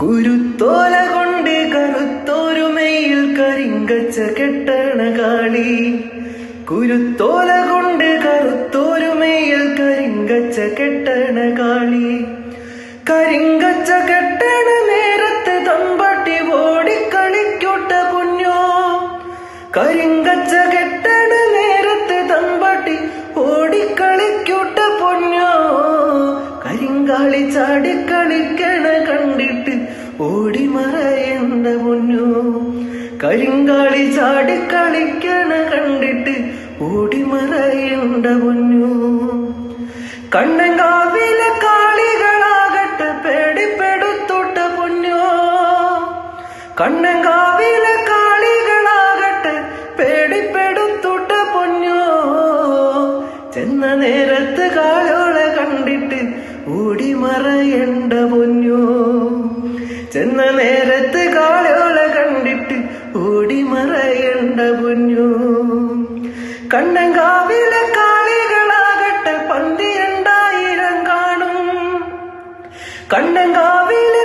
കുരുത്തോല കൊണ്ട് കറുത്തോരുമയിൽ കരിങ്കച്ച കെട്ടണ കാളി. കുരുത്തോല കൊണ്ട് കറുത്തോരുമയിൽ കരിങ്കച്ച കെട്ടണ കാളി. കരിങ്കച്ച കെട്ടണ നേരത്ത് തമ്പട്ടി ഓടിക്കളിക്കൂട്ട കുഞ്ഞോ. കരിങ്കച്ച കെട്ടണ നേരത്ത് തമ്പട്ടി ഓടിക്കളിക്കൂട്ട പൊന്നോ. കരിങ്കാളി ചാടിക്കളിക്കണ കണ്ടിട്ട് ഓടി മുന്നു കരിങ്കാളി ചാടി കളിക്കണ കണ്ടിട്ട് ഓടിമറയേണ്ട മുന്നു കണ്ണങ്കാവിലെ കാളികളാകട്ടെ പേടിപ്പെടുത്തോട്ട പൊന്നോ. കണ്ണങ്കാവിലെ കാളികളാകട്ടെ പേടിപ്പെടുത്തോട്ട പൊന്നോ. ചെന്ന നേരത്ത് കാളോളെ കണ്ടിട്ട് ഓടിമറയേണ്ട പൊന്നോ. ചെന്ന നേരത്ത് കാളോള കണ്ടിട്ട് ഓടി മറയണ്ട പൊന്നു. കണ്ണങ്കാവിലെ കാളികളാകട്ടെ പന്തിരണ്ടായിരം കാണും. കണ്ണങ്കാവിലെ